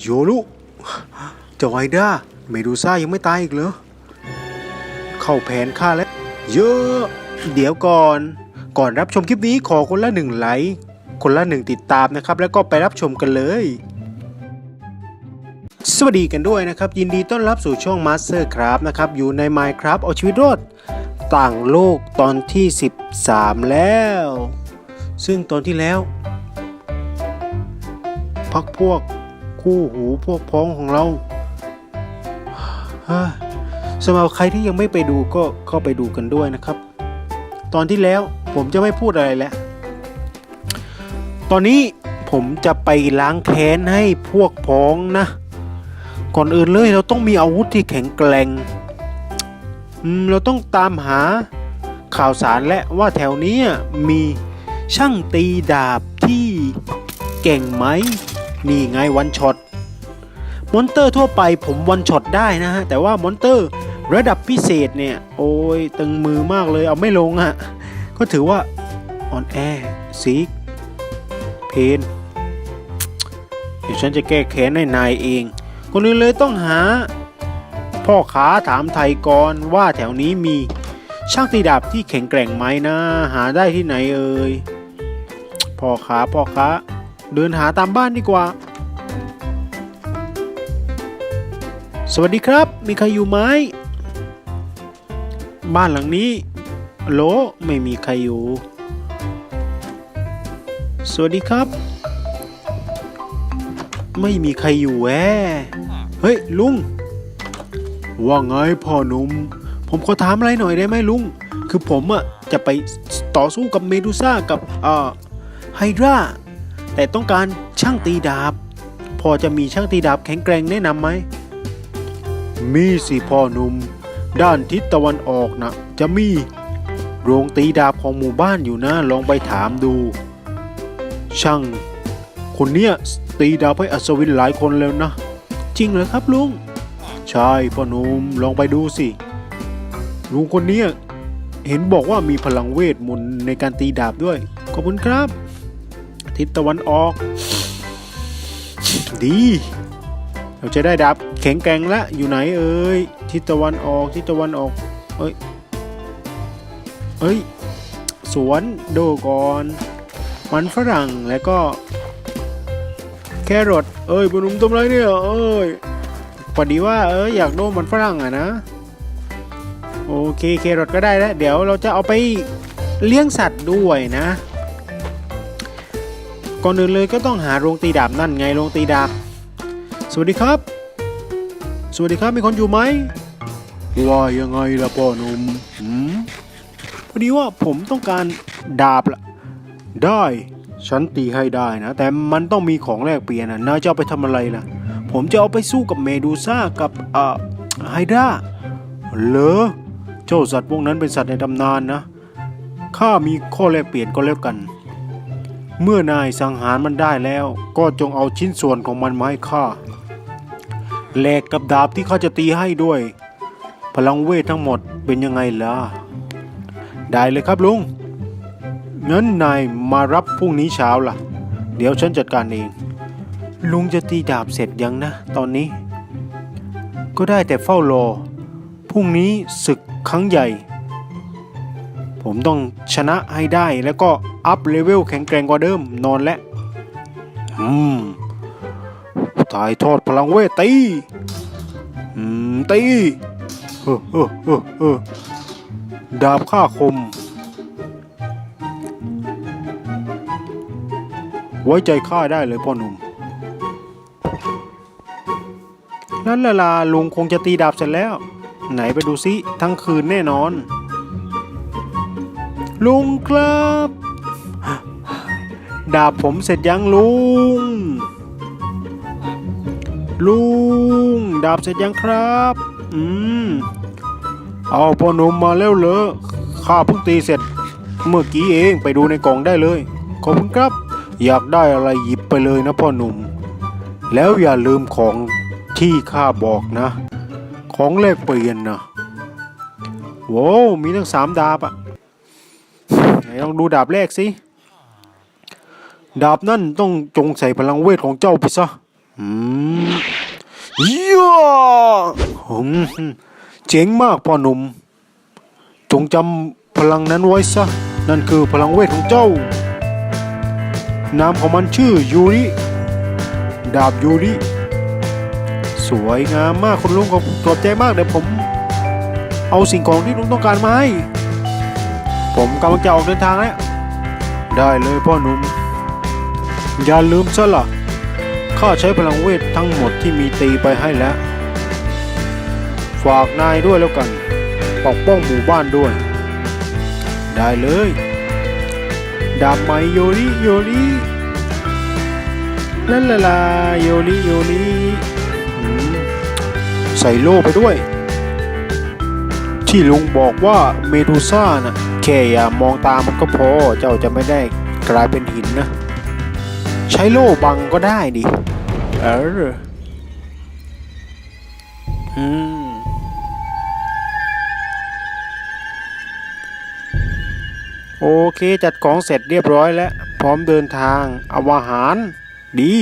โยลุเจ้าไอด้าเมดูซ่ายังไม่ตายอีกเหรอ เข้าแผนข้าแล้ว เยอะ เดี๋ยวก่อน ก่อนรับชมคลิปนี้ขอคนละหนึ่งไลค์ คนละหนึ่งติดตามนะครับ แล้วก็ไปรับชมกันเลย สวัสดีกันด้วยนะครับ ยินดีต้อนรับสู่ช่อง Master Craft นะครับ อยู่ใน Minecraft เอาชีวิตรอดต่างโลกตอนที่ 13 แล้ว ซึ่งตอนที่แล้วพักพวก คู่หูพวกพ้องของเราสำหรับใครที่ยังไม่ไปดูก็เข้าไปดูกันด้วยนะครับ ตอนที่แล้วผมจะไม่พูดอะไรแล้ว ตอนนี้ผมจะไปล้างแค้นให้พวกพ้องนะ ก่อนอื่นเลยเราต้องมีอาวุธที่แข็งแกร่งเราต้องตามหาข่าวสารและว่าแถวนี้มีช่างตีดาบที่เก่งไหม นี่ไงวันช็อตมอนเตอร์ทั่วไปผมวันช็อตได้นะฮะ แต่ว่ามอนเตอร์ระดับพิเศษเนี่ย โอ้ย ตึงมือมากเลยเอาไม่ลงอะ่ะ ก็ถือว่าออนแอร์ซีกเพนเดี๋ยวฉันจะแก้แค้นให้นายเองคนอื่นเลยต้องหา พ่อค้าถามไทยก่อนว่าแถวนี้มีช่างตีดาบที่แข็งแกร่งไหมนะ หาได้ที่ไหนเอ่ยพ่อค้าพ่อค้า เดินหาตามบ้านดีกว่า สวัสดีครับ มีใครอยู่ไหม บ้านหลังนี้โลไม่มีใครอยู่ สวัสดีครับ ไม่มีใครอยู่แวเฮ้ย ลุง ว่าไงพ่อหนุ่ม ผมขอถามอะไรหน่อยได้ไหมลุง คือผมอะจะไปต่อสู้กับเมดูซ่ากับเอ่อไฮดรา แต่ต้องการช่างตีดาบ พอจะมีช่างตีดาบแข็งแกร่งแนะนำไหม มีสิพ่อหนุ่ม ด้านทิศตะวันออกนะจะมี โรงตีดาบของหมู่บ้านอยู่นะลองไปถามดู ช่าง คนเนี้ยตีดาบให้อัศวินหลายคนแล้วนะ จริงเหรอครับลุง ใช่พ่อหนุ่มลองไปดูสิ ลุงคนเนี้ยเห็นบอกว่ามีพลังเวทมนต์ในการตีดาบด้วย ขอบคุณครับ ทิศตะวันออก ดี เราจะได้ดาบแข็งแกร่งแล้วอยู่ไหนเอ่ยทิศตะวันออกทิศตะวันออกเอ้ยเอ้ย สวนโดก่อนมันฝรั่งแล้วก็ แครอทเอ้ยบุญนุ่มทำไรเนี่ยเอ้ยพอดีว่าเอ้ยอยากโดมันฝรั่งอะนะโอเคแครอทก็ได้แล้วเดี๋ยวเราจะเอาไปเลี้ยงสัตว์ด้วยนะ ก่อนอื่นเลยก็ต้องหาโรงตีดาบนั่นไงโรงตีดาบ สวัสดีครับ สวัสดีครับมีคนอยู่ไหมว่ายังไงล่ะพ่อหนุ่มหืมพอดีว่าผมต้องการดาบละได้ฉันตีให้ได้นะ แต่มันต้องมีของแลกเปลี่ยนนะนายจะเอาไปทำอะไรล่ะ ผมจะเอาไปสู้กับเมดูซ่ากับเอ่อไฮดราเหรอเจ้าสัตว์พวกนั้นเป็นสัตว์ในตำนานนะข้ามีข้อแลกเปลี่ยนก็แล้วกัน เมื่อนายสังหารมันได้แล้ว ก็จงเอาชิ้นส่วนของมันมาให้ข้าแลกกับดาบที่ข้าจะตีให้ด้วย พลังเวททั้งหมดเป็นยังไงล่ะ ได้เลยครับลุงงั้นนายมารับพรุ่งนี้เช้าล่ะ เดี๋ยวฉันจัดการเอง ลุงจะตีดาบเสร็จยังนะ ตอนนี้ ก็ได้แต่เฝ้ารอพรุ่งนี้ศึกครั้งใหญ่ ผมต้องชนะให้ได้แล้วก็อัพเลเวลแข็งแกร่งกว่าเดิมนอนแล้วอืมถ่ายทอดพลังเวทตี อืม ตีเออเออเออเออดาบข้าคม ไว้ใจข้าได้เลยพ่อหนุ่มนั่นละลาลุงคงจะตีดาบเสร็จแล้ว ไหนไปดูซิ ทั้งคืนแน่นอน ลุงครับ ดาบผมเสร็จยังลุง ลุง ดาบเสร็จยังครับ อืม เอาพ่อหนุ่มมาแล้วเหรอข้าเพิ่งตีเสร็จ เมื่อกี้เองไปดูในกล่องได้เลย ขอบคุณครับ อยากได้อะไรหยิบไปเลยนะพ่อหนุ่ม แล้วอย่าลืมของที่ข้าบอกนะ ของแลกเปลี่ยนนะโว้มีทั้งสามดาบอะ ลองดูดาบแรกสิ ดาบนั่นต้องจงใส่พลังเวทของเจ้าไปซะอืมเยี่ยหงเจ๋งมากพ่อหนุ่ม จงจำพลังนั้นไว้ซะ นั่นคือพลังเวทของเจ้า นามของมันชื่อยูริ ดาบยูริ สวยงามมากคุณลุงขอบใจมากเดี๋ยวผม เอาสิ่งของที่ลุงต้องการมาให้ ผมกำลังจะออกเดินทางแล้ว ได้เลยพ่อหนุ่ม อย่าลืมซะล่ะข้าใช้พลังเวททั้งหมดที่มีตีไปให้แล้ว ฝากนายด้วยแล้วกัน ปกป้องหมู่บ้านด้วย ได้เลย ดาบไมโยริโยริลาลาลาโยริโยริใส่โล่ไปด้วย ที่ลุงบอกว่าเมดูซ่าน่ะ อย่ามองตามันก็พอ เจ้าจะไม่ได้กลายเป็นหินนะ ใช้โล่บังก็ได้ดิเอออืมโอเคจัดของเสร็จเรียบร้อยแล้ว พร้อมเดินทางเอาอาหาร ดี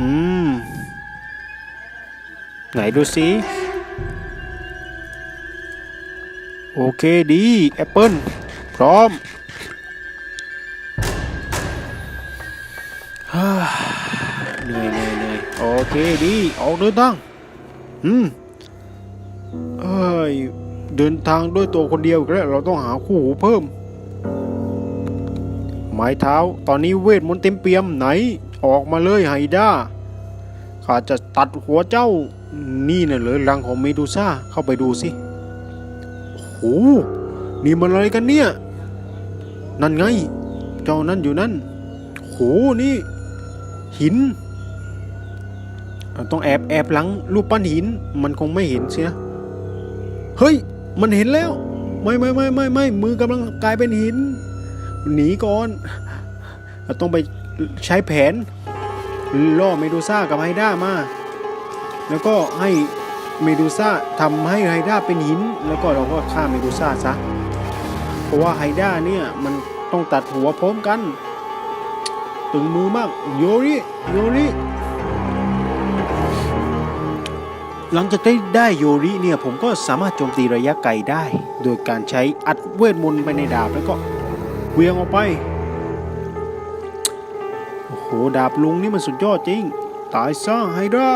อืม ไหนดูสิ โอเคดีแอปเปิลพร้อมเหนื่อยเหนื่อยเหนื่อยโอเคดีออกเดินทางอืมเอ้ยเดินทางด้วยตัวคนเดียวอีกแล้วเราต้องหาคู่หูเพิ่ม ไม้เท้าตอนนี้เวทมนต์เต็มเปี่ยมไหน ออกมาเลยไฮด้าข้าจะตัดหัวเจ้านี่น่ะเลยรังของเมดูซ่าเข้าไปดูสิ โอ้โหนี่มันอะไรกันเนี่ย นั่นไง เจ้านั่นอยู่นั่นโหนี่ หิน ต้องแอบแอบหลังรูปปั้นหิน มันคงไม่เห็นสินะเฮ้ย มันเห็นแล้ว ไม่ไม่ไม่ไม่ไม่มือกำลังกลายเป็นหิน หนีก่อนเราต้องไปใช้แผน ล่อเมดูซ่ากับไฮด้ามา แล้วก็ให้ เมดูซ่าทำให้ไฮด้าเป็นหิน แล้วก็เราก็ฆ่าเมดูซ่าซะ เพราะว่าไฮด้าเนี่ยมันต้องตัดหัวพร้อมกัน ตึงมือมากโยริโยริหลังจากได้ได้โยริเนี่ยผมก็สามารถโจมตีระยะไกลได้ โดยการใช้อัดเวทมนต์ไปในดาบแล้วก็เวียงออกไปโอ้โหดาบลุงนี่มันสุดยอดจริง ตายซะไฮดรา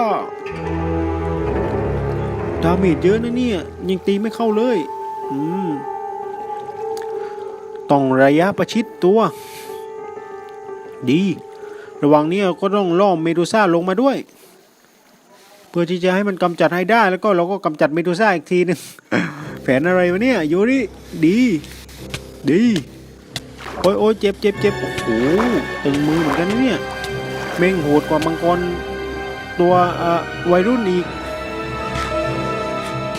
ดาเมจเยอะนะเนี่ย ยังตีไม่เข้าเลย อืม ต้องระยะประชิดตัว ดี ระหว่างนี้ก็ต้องล่อเมดูซ่าลงมาด้วย เพื่อที่จะให้มันกำจัดให้ได้แล้วก็เราก็กำจัดเมดูซ่าอีกทีหนึงแผนอะไรวะเนี่ยโยริดี ดี โอ้ยโอ้ยเจ็บเจ็บเจ็บโอ้โหตึงมือเหมือนกันเนี่ย เม่งโหดกว่ามังกรตัวเอ่อวัยรุ่นอีก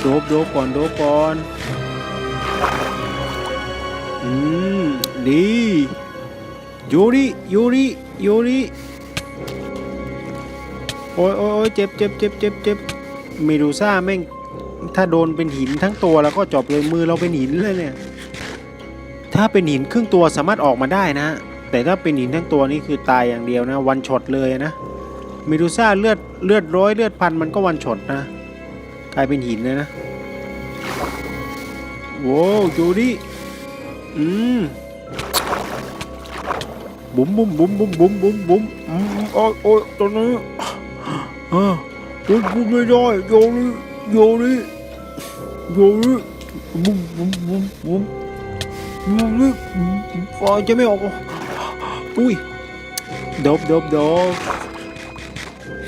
โดบโดบก่อนโดบก่อนอืมดียูริยูริยูริโอ้ยโอ้ยโอ้ยเจ็บเจ็บเจ็บเจ็บเจ็บเมดูซ่าแม่งถ้าโดนเป็นหินทั้งตัวแล้วก็จบเลยมือเราเป็นหินเลยเนี่ย ถ้าเป็นหินครึ่งตัวสามารถออกมาได้นะ แต่ถ้าเป็นหินทั้งตัวนี่คือตายอย่างเดียวนะ วันช็อตเลยนะเมดูซ่าเลือดเลือดร้อยเลือดพันมันก็วันช็อตนะ กลายเป็นหินเลยนะโว้วจูดิอืมบุ๋มบุ๋มบุ๋มบุ๋มบุ๋มบุ๋มบุ๋มอืมโอ้ยโอ้ยตอนนี้อ่าโอ้ยพูดไม่ได้โยริโยริโยริบุ๋มบุ๋มบุ๋มบุ๋มมึงนี่ฟอยจะไม่ออกอุ้ยดบดบดบ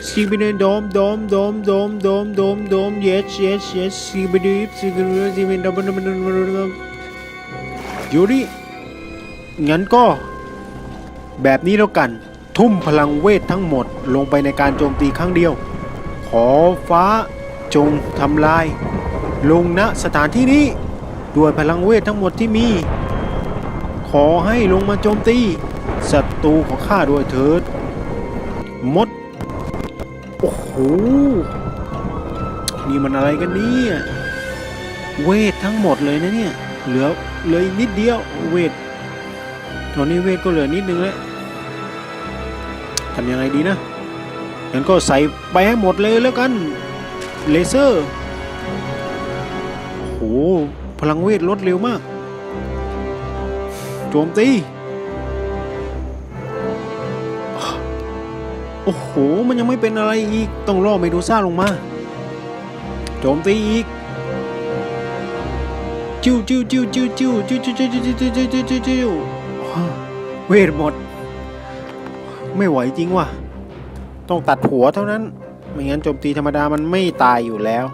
ซีบินดมดมดมดมดมดมดม yes yes yes ซีบินซีบินซีบินดมดมดมดมยูริงั้นก็ แบบนี้แล้วกัน ทุ่มพลังเวททั้งหมดลงไปในการโจมตีครั้งเดียว ขอฟ้าจงทำลาย ลงณสถานที่นี้ด้วยพลังเวททั้งหมดที่มี ขอให้ลงมาโจมตีศัตรูของข้าด้วยเถิด มด โอ้โห นี่มันอะไรกันเนี่ยเวททั้งหมดเลยนะเนี่ย เหลือเลืออีกนิดเดียวเวท ตอนนี้เวทก็เหลือนิดนึงแล้วทำยังไงดีนะงั้นก็ใส่ไปให้หมดเลยแล้วกัน เลเซอร์ โอ้โห พลังเวทลดเร็วมาก โจมตี โอ้โห มันยังไม่เป็นอะไรอีก ต้องล่อเมดูซ่าลงมา โจมตีอีกจิ้วจิ้วจิ้วจิ้วจิ้วจิ้วจิ้วจิ้วจิ้วจิ้วจิ้วจิ้วจิ้วจิ้วเวทหมด ไม่ไหวจริงว่ะ ต้องตัดหัวเท่านั้น ไม่งั้นโจมตีธรรมดามันไม่ตายอยู่แล้ว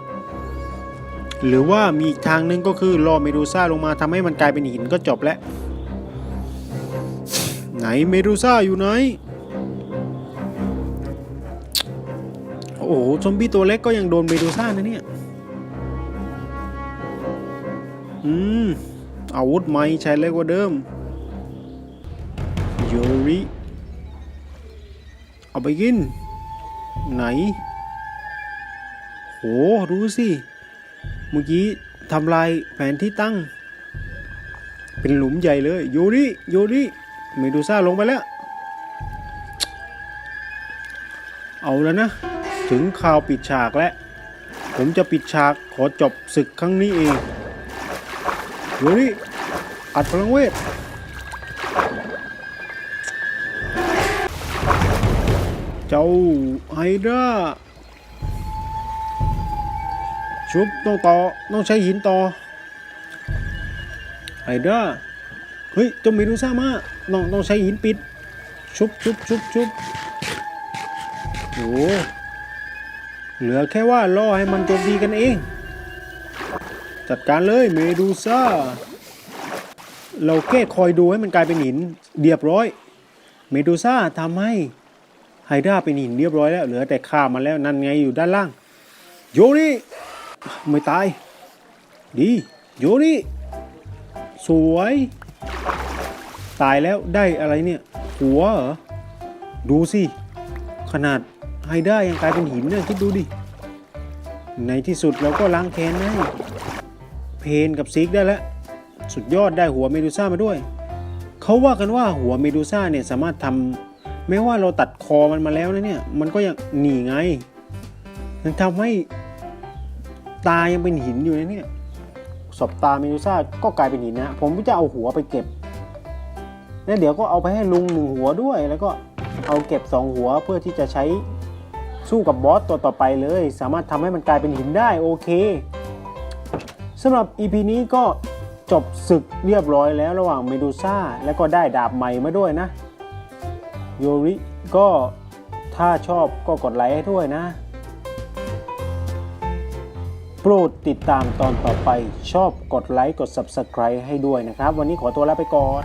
หรือว่ามีอีกทางนึงก็คือล่อเมดูซ่าลงมาทำให้มันกลายเป็นหินก็จบแล้ว ไหนเมดูซ่าอยู่ไหน โอ้โห ซอมบี้ตัวเล็กก็ยังโดนเมดูซ่านะเนี่ย อืม อาวุธใหม่ใช้เล็กกว่าเดิมโยริเอาไปกิน ไหน โหดูสิ เมื่อกี้ทำลายแผนที่ตั้ง เป็นหลุมใหญ่เลยโยริโยริเมดูซ่าลงไปแล้ว เอาแล้วนะ ถึงข่าวปิดฉากแล้วผมจะปิดฉากขอจบศึกครั้งนี้เองโยริอัดพลังเวทเจ้าไฮดราชุบต้องต่อต้องใช้หินต่อไฮดราเฮ้ยเจ้าเมดูซ่ามาต้องต้องใช้หินปิดชุบชุบชุบชุบโอ้ เหลือแค่ว่าล่อให้มันโจมตีกันเอง จัดการเลยเมดูซ่า เราแค่คอยดูให้มันกลายเป็นหินเรียบร้อย เมดูซ่าทำให้ไฮดราเป็นหินเรียบร้อยแล้ว เหลือแต่ฆ่ามันแล้วนั่นไงอยู่ด้านล่าง โยริไม่ตาย ดีโยริสวย ตายแล้วได้อะไรเนี่ย หัวเหรอ ดูสิ ขนาด ไฮด้ายังกลายเป็นหินเนี่ยคิดดูดิ ในที่สุดเราก็ล้างแค้นได้เพนกับซิกได้แล้ว สุดยอดได้หัวเมดูซ่ามาด้วย เขาว่ากันว่าหัวเมดูซ่าเนี่ยสามารถทำแม้ว่าเราตัดคอมันมาแล้วนะเนี่ย มันก็ยังหนีไงมันทำให้ตายังเป็นหินอยู่นะเนี่ยศพตาเมดูซ่าก็กลายเป็นหินนะ ผมจะเอาหัวไปเก็บแล้วเดี๋ยวก็เอาไปให้ลุงหนึ่งหัวด้วย แล้วก็เอาเก็บสองหัวเพื่อที่จะใช้ สู้กับบอสตัวต่อไปเลย สามารถทำให้มันกลายเป็นหินได้โอเคสำหรับ EP นี้ก็จบศึกเรียบร้อยแล้วระหว่างเมดูซ่า แล้วก็ได้ดาบใหม่มาด้วยนะโยริก็ถ้าชอบก็กดไลค์ให้ด้วยนะ โปรดติดตามตอนต่อไปชอบกดไลค์กด Subscribe ให้ด้วยนะครับ วันนี้ขอตัวลาไปก่อน